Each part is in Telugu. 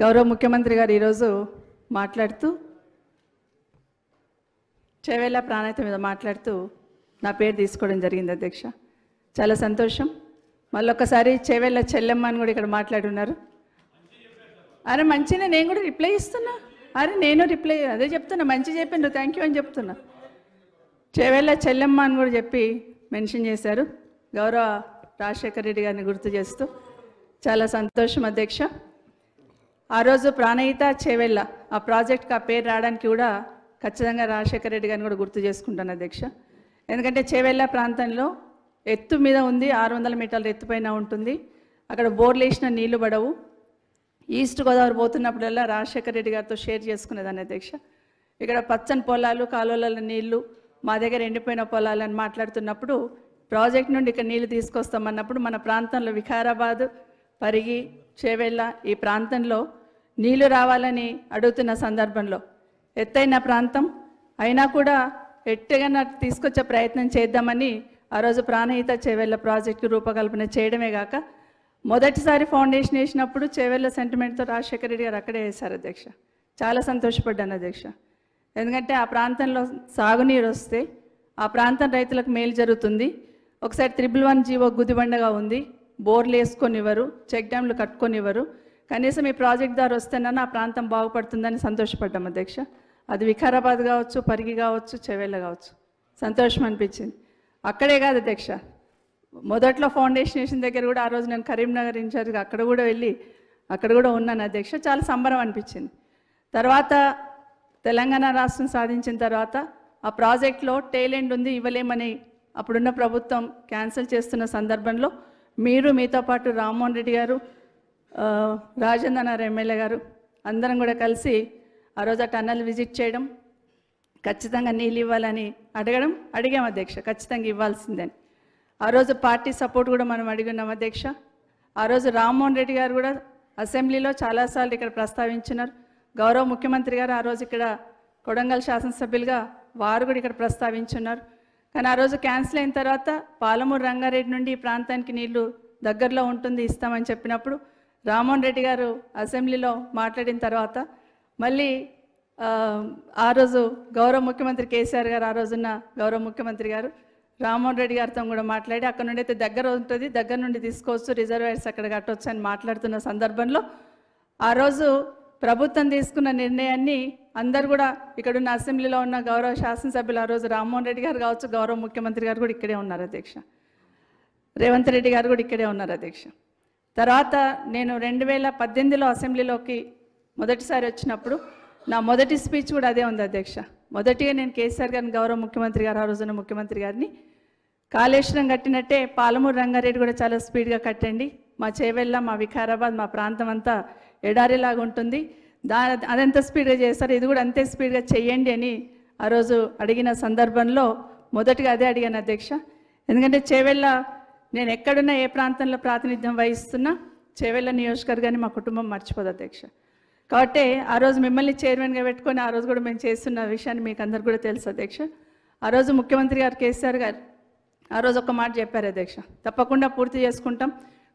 గౌరవ ముఖ్యమంత్రి గారు ఈరోజు మాట్లాడుతూ చేవేళ్ళ ప్రాణాయత మీద మాట్లాడుతూ నా పేరు తీసుకోవడం జరిగింది అధ్యక్ష. చాలా సంతోషం. మళ్ళొక్కసారి చేవేళ్ళ చెల్లెమ్మ అని కూడా ఇక్కడ మాట్లాడున్నారు. అరే మంచిగా నేను కూడా రిప్లై ఇస్తున్నా. అరే నేను రిప్లై అదే చెప్తున్నా మంచి చెప్పిండ్రు థ్యాంక్ యూ అని చెప్తున్నా. చేవేళ్ళ చెల్లెమ్మ అని కూడా చెప్పి మెన్షన్ చేశారు. గౌరవ రాజశేఖర రెడ్డి గారిని గుర్తు చేస్తూ. చాలా సంతోషం అధ్యక్ష. ఆ రోజు ప్రాణహిత చేవెళ్ళ. ఆ ప్రాజెక్ట్కి ఆ పేరు రావడానికి కూడా ఖచ్చితంగా రాజశేఖర రెడ్డి గారిని కూడా గుర్తు చేసుకుంటాను అధ్యక్ష. ఎందుకంటే చేవెళ్ళ ప్రాంతంలో ఎత్తు మీద ఉంది ఆరు వందల మీటర్ల ఎత్తుపైన ఉంటుంది. అక్కడ బోర్లు వేసిన నీళ్ళు పడవు. ఈస్ట్ గోదావరి పోతున్నప్పుడల్లా రాజశేఖర రెడ్డి గారితో షేర్ చేసుకునేదాన్ని అధ్యక్ష. ఇక్కడ పచ్చని పొలాలు కాలువల నీళ్ళు మా దగ్గర ఎండిపోయిన పొలాలు అని మాట్లాడుతున్నప్పుడు ప్రాజెక్ట్ నుండి ఇక్కడ నీళ్ళు తీసుకొస్తామన్నప్పుడు మన ప్రాంతంలో వికారాబాద్ పరిగి చేవెళ్ళ ఈ ప్రాంతంలో నీళ్ళు రావాలని అడుగుతున్న సందర్భంలో ఎత్తైన ప్రాంతం అయినా కూడా ఎట్టగా తీసుకొచ్చే ప్రయత్నం చేద్దామని ఆ రోజు ప్రాణహిత చేవెళ్ళ ప్రాజెక్టు రూపకల్పన చేయడమే కాక మొదటిసారి ఫౌండేషన్ వేసినప్పుడు చేవెళ్ళ సెంటిమెంట్తో రాజశేఖర రెడ్డి గారు అక్కడే వేశారు అధ్యక్ష. చాలా సంతోషపడ్డాను అధ్యక్ష. ఎందుకంటే ఆ ప్రాంతంలో సాగునీరు వస్తే ఆ ప్రాంతం రైతులకు మేలు జరుగుతుంది. ఒకసారి త్రిబుల్ వన్ జీవో గుదిబండగా ఉంది. బోర్లు వేసుకొనివ్వరు చెక్ డ్యామ్లు కట్టుకొనివ్వరు. కనీసం ఈ ప్రాజెక్ట్ ద్వారా వస్తేనన్నా ఆ ప్రాంతం బాగుపడుతుందని సంతోషపడ్డాం అధ్యక్ష. అది వికారాబాద్ కావచ్చు పరిగి కావచ్చు చెవేళ్ళ కావచ్చు. సంతోషం అనిపించింది. అక్కడే కాదు అధ్యక్ష. మొదట్లో ఫౌండేషన్ వేసిన దగ్గర కూడా ఆ రోజు నేను కరీంనగర్ ఇన్ఛార్జ్గా అక్కడ కూడా వెళ్ళి అక్కడ కూడా ఉన్నాను అధ్యక్ష. చాలా సంబరం అనిపించింది. తర్వాత తెలంగాణ రాష్ట్రం సాధించిన తర్వాత ఆ ప్రాజెక్ట్లో టేలెంట్ ఉంది ఇవ్వలేమని అప్పుడున్న ప్రభుత్వం క్యాన్సిల్ చేస్తున్న సందర్భంలో మీరు మీతో పాటు రామ్మోహన్ రెడ్డి గారు ఆ, రాజేంద్ర ఎమ్మెల్యే గారు అందరం కూడా కలిసి ఆ రోజు ఆ టన్నల్ విజిట్ చేయడం ఖచ్చితంగా నీళ్ళు ఇవ్వాలని అడగడం అడిగాం అధ్యక్ష ఖచ్చితంగా ఇవ్వాల్సిందని. ఆ రోజు పార్టీ సపోర్ట్ కూడా మనం అడిగినాం అధ్యక్ష. ఆ రోజు రామ్మోహన్ రెడ్డి గారు కూడా అసెంబ్లీలో చాలాసార్లు ఇక్కడ ప్రస్తావించినారు. గౌరవ ముఖ్యమంత్రి గారు ఆ రోజు ఇక్కడ కొడంగల్ శాసనసభ్యులుగా వారు కూడా ఇక్కడ ప్రస్తావించున్నారు. కానీ ఆ రోజు క్యాన్సిల్ అయిన తర్వాత పాలమూరు రంగారెడ్డి నుండి ఈ ప్రాంతానికి నీళ్ళు దగ్గరలో ఉంటుంది ఇస్తామని చెప్పినప్పుడు రామ్మోహన్ రెడ్డి గారు అసెంబ్లీలో మాట్లాడిన తర్వాత మళ్ళీ ఆ, రోజు గౌరవ ముఖ్యమంత్రి కేసీఆర్ గారు ఆ రోజున్న గౌరవ ముఖ్యమంత్రి గారు రామ్మోహన్ రెడ్డి గారితో కూడా మాట్లాడి అక్కడ నుండి అయితే దగ్గర ఉంటుంది దగ్గర నుండి తీసుకోవచ్చు రిజర్వాయర్స్ అక్కడ కట్టవచ్చు అని మాట్లాడుతున్న సందర్భంలో ఆ రోజు ప్రభుత్వం తీసుకున్న నిర్ణయాన్ని అందరు కూడా ఇక్కడ ఉన్న అసెంబ్లీలో ఉన్న గౌరవ శాసనసభ్యులు ఆ రోజు రామ్మోహన్ రెడ్డి గారు కావచ్చు గౌరవ ముఖ్యమంత్రి గారు కూడా ఇక్కడే ఉన్నారు అధ్యక్ష. రేవంత్ రెడ్డి గారు కూడా ఇక్కడే ఉన్నారు అధ్యక్ష. తర్వాత నేను రెండు వేల పద్దెనిమిదిలో అసెంబ్లీలోకి మొదటిసారి వచ్చినప్పుడు నా మొదటి స్పీచ్ కూడా అదే ఉంది అధ్యక్ష. మొదటిగా నేను కేసీఆర్ గారిని గౌరవ ముఖ్యమంత్రి గారు ఆ రోజున ముఖ్యమంత్రి గారిని కాళేశ్వరం కట్టినట్టే పాలమూరు రంగారెడ్డి కూడా చాలా స్పీడ్గా కట్టండి. మా చేవెళ్ళ మా వికారాబాద్ మా ప్రాంతం అంతా ఎడారిలాగా ఉంటుంది. దా అదెంత స్పీడ్గా చేస్తారు ఇది కూడా అంతే స్పీడ్గా చెయ్యండి అని ఆ రోజు అడిగిన సందర్భంలో మొదటిగా అదే అడిగాను అధ్యక్ష. ఎందుకంటే చేవెళ్ళ నేను ఎక్కడున్నా ఏ ప్రాంతంలో ప్రాతినిధ్యం వహిస్తున్నా చేవెళ్ళ నియోజకవర్గాన్ని మా కుటుంబం మర్చిపోదు అధ్యక్ష. కాబట్టి ఆ రోజు మిమ్మల్ని చైర్మన్గా పెట్టుకొని ఆ రోజు కూడా మేము చేస్తున్న విషయాన్ని మీకు అందరు కూడా తెలుసు అధ్యక్ష. ఆ రోజు ముఖ్యమంత్రి గారు కేసీఆర్ గారు ఆ రోజు ఒక మాట చెప్పారు అధ్యక్ష. తప్పకుండా పూర్తి చేసుకుంటాం.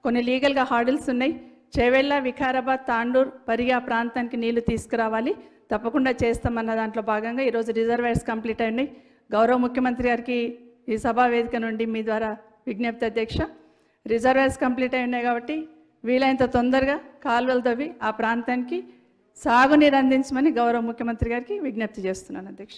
కొన్ని లీగల్గా హార్డిల్స్ ఉన్నాయి. చేవెళ్ళ వికారాబాద్ తాండూర్ పరిగా ఆ ప్రాంతానికి నీళ్ళు తీసుకురావాలి. తప్పకుండా చేస్తామన్న దాంట్లో భాగంగా ఈరోజు రిజర్వాయర్స్ కంప్లీట్ అయినాయి. గౌరవ ముఖ్యమంత్రి గారికి ఈ సభా వేదిక నుండి మీ ద్వారా విజ్ఞప్తి అధ్యక్ష. రిజర్వాయర్స్ కంప్లీట్ అయి ఉన్నాయి కాబట్టి వీలైనంత తొందరగా కాలువలు తవ్వి ఆ ప్రాంతానికి సాగునీరు అందించమని గౌరవ ముఖ్యమంత్రి గారికి విజ్ఞప్తి చేస్తున్నాను అధ్యక్ష.